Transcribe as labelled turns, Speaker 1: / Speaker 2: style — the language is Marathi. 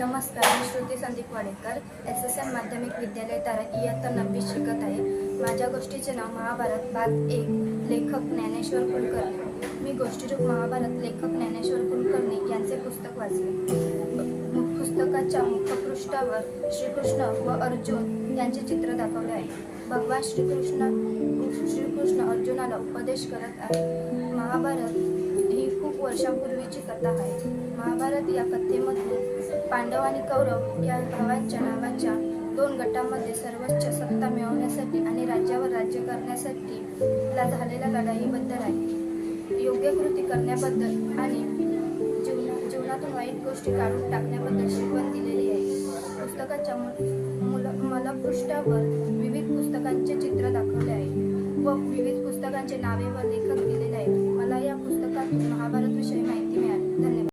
Speaker 1: नमस्कार मी Shruti Sandeep Wadekar S S M माध्यमिक विद्यालय तारा इयत्ता नववी शिकत आहे. माझ्या गोष्टीचे नाव महाभारत भाग एक लेखक ज्ञानेश्वर कुलकर्णी. मी गोष्टीरूप महाभारत लेखक ज्ञानेश्वर कुलकर्णी यांचे पुस्तक वाचले. पुस्तकाच्या मुखपृष्ठावर श्रीकृष्ण व अर्जुन यांचे चित्र दाखवले आहे. भगवान श्रीकृष्ण श्रीकृष्ण अर्जुनाला उपदेश करत आहे. महाभारत ही खूप वर्षांपूर्वीची कथा आहे. महाभारत या कथेमध्ये पांडव आणि कौरव या भावांच्या नावाच्या दोन गटांमध्ये सर्वोच्च सत्ता मिळवण्यासाठी आणि राज्यावर राज्य करण्यासाठी ला झालेल्या लढाईबद्दल आहे. योग्य कृती करण्याबद्दल आणि जीवना जीवनातून वाईट गोष्टी काढून टाकण्याबद्दल शिकवण दिलेली आहे. पुस्तकाच्या मु- मुल मलपृष्ठावर विविध पुस्तकांचे चित्र दाखवले आहे व विविध पुस्तकांचे नावे व लेखक दिलेले आहेत. मला या पुस्तकातून महाभारत